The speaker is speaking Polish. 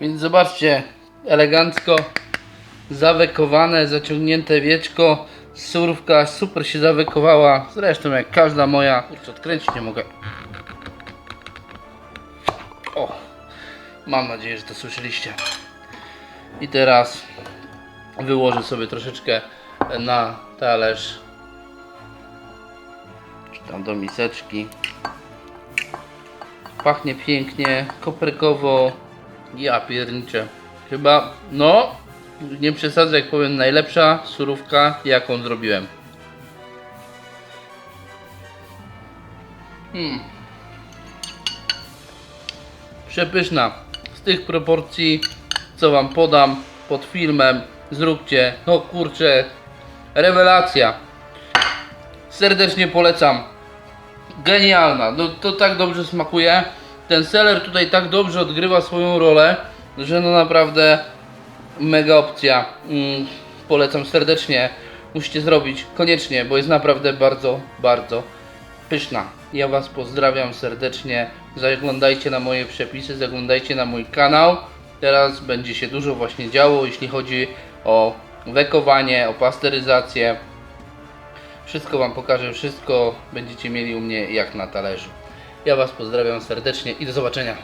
Więc zobaczcie, elegancko zawekowane, zaciągnięte wieczko. Surówka super się zawekowała. Zresztą jak każda moja. Kurczę, odkręcić nie mogę. O, mam nadzieję, że to słyszeliście. I teraz wyłożę sobie troszeczkę na talerz. Czy tam do miseczki. Pachnie pięknie, koprykowo. Ja pierniczę. Chyba, no, nie przesadzę jak powiem, najlepsza surówka jaką zrobiłem. Hmm. Przepyszna. Z tych proporcji, co wam podam pod filmem, zróbcie. No kurczę, rewelacja. Serdecznie polecam. Genialna. No to tak dobrze smakuje. Ten seler tutaj tak dobrze odgrywa swoją rolę, że no naprawdę mega opcja. Mm, polecam serdecznie. Musicie zrobić koniecznie, bo jest naprawdę bardzo, bardzo pyszna. Ja Was pozdrawiam serdecznie. Zaglądajcie na moje przepisy, zaglądajcie na mój kanał. Teraz będzie się dużo właśnie działo, jeśli chodzi o wekowanie, o pasteryzację. Wszystko Wam pokażę, wszystko będziecie mieli u mnie jak na talerzu. Ja Was pozdrawiam serdecznie i do zobaczenia.